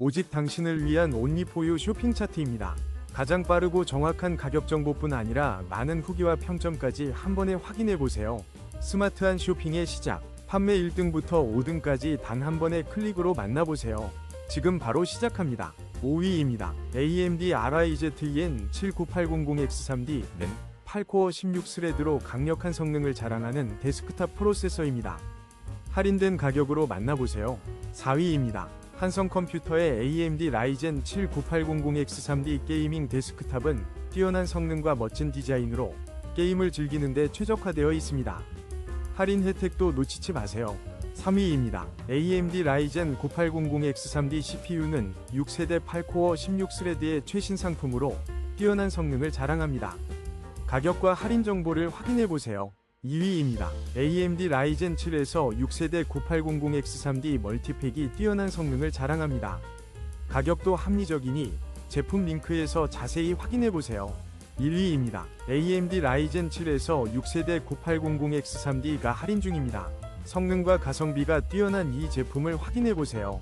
오직 당신을 위한 온리포유 쇼핑 차트입니다. 가장 빠르고 정확한 가격 정보뿐 아니라 많은 후기와 평점까지 한 번에 확인해 보세요. 스마트한 쇼핑의 시작. 판매 1등부터 5등까지 단 한 번의 클릭으로 만나보세요. 지금 바로 시작합니다. 5위입니다. AMD Ryzen 79800X3D는 8코어 16스레드로 강력한 성능을 자랑하는 데스크탑 프로세서입니다. 할인된 가격으로 만나보세요. 4위입니다. 한성 컴퓨터의 AMD Ryzen 79800X3D 게이밍 데스크탑은 뛰어난 성능과 멋진 디자인으로 게임을 즐기는데 최적화되어 있습니다. 할인 혜택도 놓치지 마세요. 3위입니다. AMD Ryzen 9800X3D CPU는 6세대 8코어 16스레드의 최신 상품으로 뛰어난 성능을 자랑합니다. 가격과 할인 정보를 확인해 보세요. 2위입니다. AMD Ryzen 7에서 6세대 9800X3D 멀티팩이 뛰어난 성능을 자랑합니다. 가격도 합리적이니 제품 링크에서 자세히 확인해 보세요. 1위입니다. AMD Ryzen 7에서 6세대 9800X3D가 할인 중입니다. 성능과 가성비가 뛰어난 이 제품을 확인해 보세요.